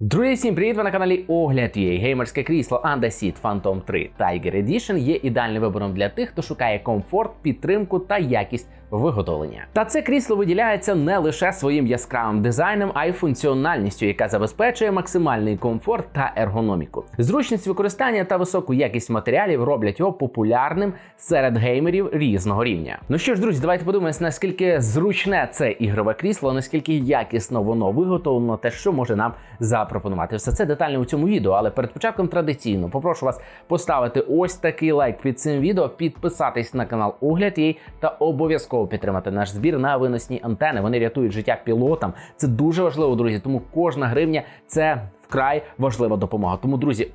Друзі, всім привіт! Ви на каналі Огляд є. Геймерське крісло Andasit Phantom 3 Tiger Edition є ідеальним вибором для тих, хто шукає комфорт, підтримку та якість виготовлення. Та це крісло виділяється не лише своїм яскравим дизайном, а й функціональністю, яка забезпечує максимальний комфорт та ергономіку. Зручність використання та високу якість матеріалів роблять його популярним серед геймерів різного рівня. Ну що ж, друзі, давайте подумаємо, наскільки зручне це ігрове крісло, наскільки якісно воно виготовлено, та що може нам запропонувати. Все це детально у цьому відео. Але перед початком традиційно попрошу вас поставити ось такий лайк під цим відео, підписатись на канал Огляд їй та обов'язково підтримати наш збір на виносні антени. Вони рятують життя пілотам. Це дуже важливо, друзі. Тому кожна гривня це вкрай важлива допомога. Тому, друзі,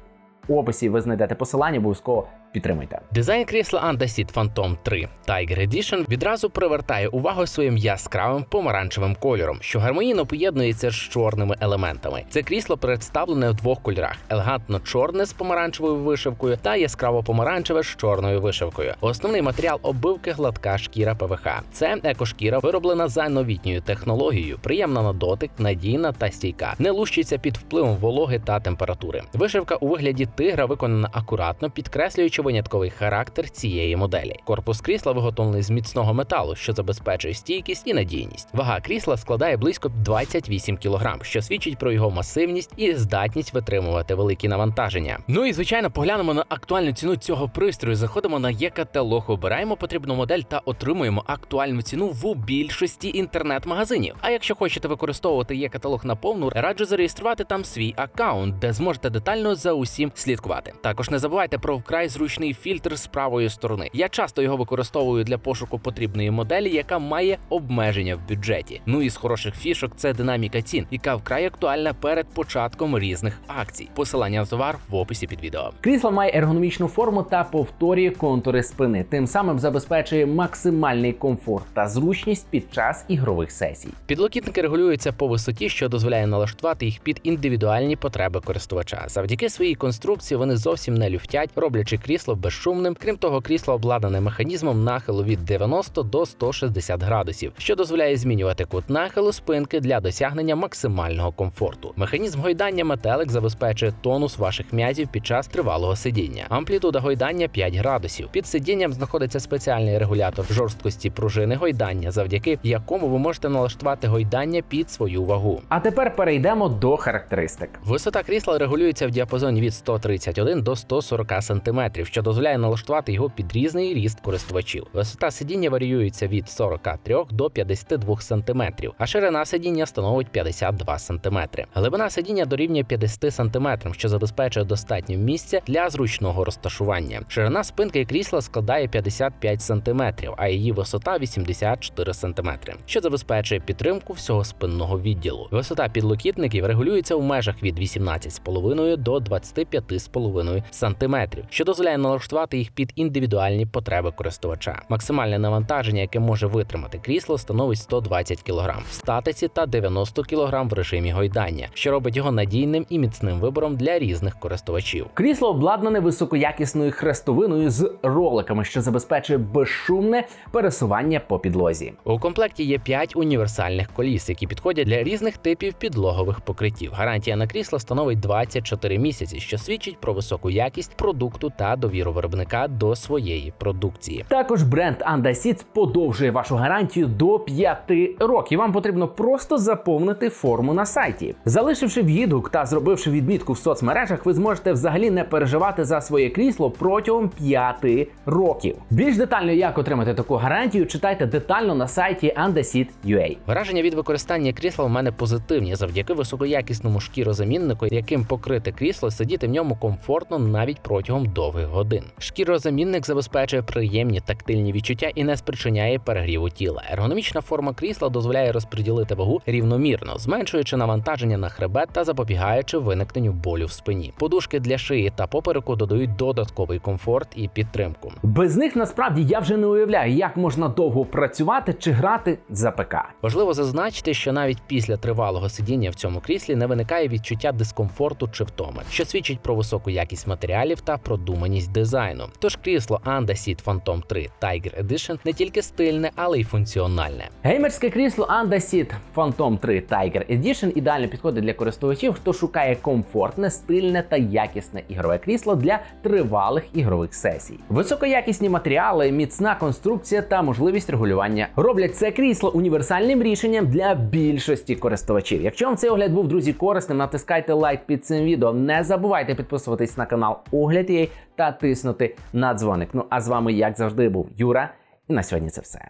в описі ви знайдете посилання, обов'язково підтримуйте. Дизайн крісла Andasit Phantom 3 Tiger Edition відразу привертає увагу своїм яскравим помаранчевим кольором, що гармонійно поєднується з чорними елементами. Це крісло представлене в двох кольорах: елегантно чорне з помаранчевою вишивкою та яскраво помаранчеве з чорною вишивкою. Основний матеріал оббивки гладка шкіра ПВХ. Це екошкіра, вироблена за новітньою технологією, приємна на дотик, надійна та стійка, не лущиться під впливом вологи та температури. Вишивка у вигляді тигра виконана акуратно, підкреслюючи винятковий характер цієї моделі. Корпус крісла виготовлений з міцного металу, що забезпечує стійкість і надійність. Вага крісла складає близько 28 кг, що свідчить про його масивність і здатність витримувати великі навантаження. Ну і звичайно, поглянемо на актуальну ціну цього пристрою. Заходимо на є-каталог, обираємо потрібну модель та отримуємо актуальну ціну в більшості інтернет-магазинів. А якщо хочете використовувати є-каталог на повну, раджу зареєструвати там свій аккаунт, де зможете детально за усім слідкувати. Також не забувайте про вкрай зручний фільтр з правої сторони. Я часто його використовую для пошуку потрібної моделі, яка має обмеження в бюджеті. Ну і з хороших фішок це динаміка цін, яка вкрай актуальна перед початком різних акцій. Посилання на товар в описі під відео. Крісло має ергономічну форму та повторює контури спини, тим самим забезпечує максимальний комфорт та зручність під час ігрових сесій. Підлокітники регулюються по висоті, що дозволяє налаштувати їх під індивідуальні потреби користувача. Завдяки своїй конструкції вони зовсім не люфтять, роблячи крісло безшумним. Крім того, крісло обладнане механізмом нахилу від 90 до 160 градусів, що дозволяє змінювати кут нахилу спинки для досягнення максимального комфорту. Механізм гойдання метелик забезпечує тонус ваших м'язів під час тривалого сидіння. Амплітуда гойдання 5 градусів. Під сидінням знаходиться спеціальний регулятор жорсткості пружини гойдання, завдяки якому ви можете налаштувати гойдання під свою вагу. А тепер перейдемо до характеристик. Висота крісла регулюється в діапазоні від 131 до 140 см, що дозволяє налаштувати його під різний ріст користувачів. Висота сидіння варіюється від 43 до 52 см, а ширина сидіння становить 52 см. Глибина сидіння дорівнює 50 см, що забезпечує достатньо місця для зручного розташування. Ширина спинки крісла складає 55 см, а її висота 84 см, що забезпечує підтримку всього спинного відділу. Висота підлокітників регулюється у межах від 18,5 до 25,5 см, що дозволяє налаштувати їх під індивідуальні потреби користувача. Максимальне навантаження, яке може витримати крісло, становить 120 кг в статиці та 90 кг в режимі гойдання, що робить його надійним і міцним вибором для різних користувачів. Крісло обладнане високоякісною хрестовиною з роликами, що забезпечує безшумне пересування по підлозі. У комплекті є 5 універсальних коліс, які підходять для різних типів підлогових покриттів. Гарантія на крісло становить 24 місяці, що свідчить про високу якість продукту та довіру виробника до своєї продукції. Також бренд Andasit подовжує вашу гарантію до 5 років. Вам потрібно просто заповнити форму на сайті. Залишивши відгук та зробивши відмітку в соцмережах, ви зможете взагалі не переживати за своє крісло протягом 5 років. Більш детально, як отримати таку гарантію, читайте детально на сайті Andasit.ua. Враження від використання крісла в мене позитивні завдяки високоякісному шкірозаміннику, яким покрите крісло сидіти в ньому комфортно навіть протягом довгих годин. Шкірозамінник забезпечує приємні тактильні відчуття і не спричиняє перегріву тіла. Ергономічна форма крісла дозволяє розподілити вагу рівномірно, зменшуючи навантаження на хребет та запобігаючи виникненню болю в спині. Подушки для шиї та попереку додають додатковий комфорт і підтримку. Без них насправді я вже не уявляю, як можна довго працювати чи грати за ПК. Важливо зазначити, що навіть після тривалого сидіння в цьому кріслі не виникає відчуття дискомфорту чи втоми, що свідчить про високу якість матеріалів та продуманість витонченість дизайну. Тож крісло Andasit Phantom 3 Tiger Edition не тільки стильне, але й функціональне. Геймерське крісло Andasit Phantom 3 Tiger Edition ідеально підходить для користувачів, хто шукає комфортне, стильне та якісне ігрове крісло для тривалих ігрових сесій. Високоякісні матеріали, міцна конструкція та можливість регулювання роблять це крісло універсальним рішенням для більшості користувачів. Якщо вам цей огляд був друзі корисним, натискайте лайк під цим відео. Не забувайте підписуватись на канал Огляд.ua та тиснути на дзвоник. Ну а з вами, як завжди, був Юра. І на сьогодні це все.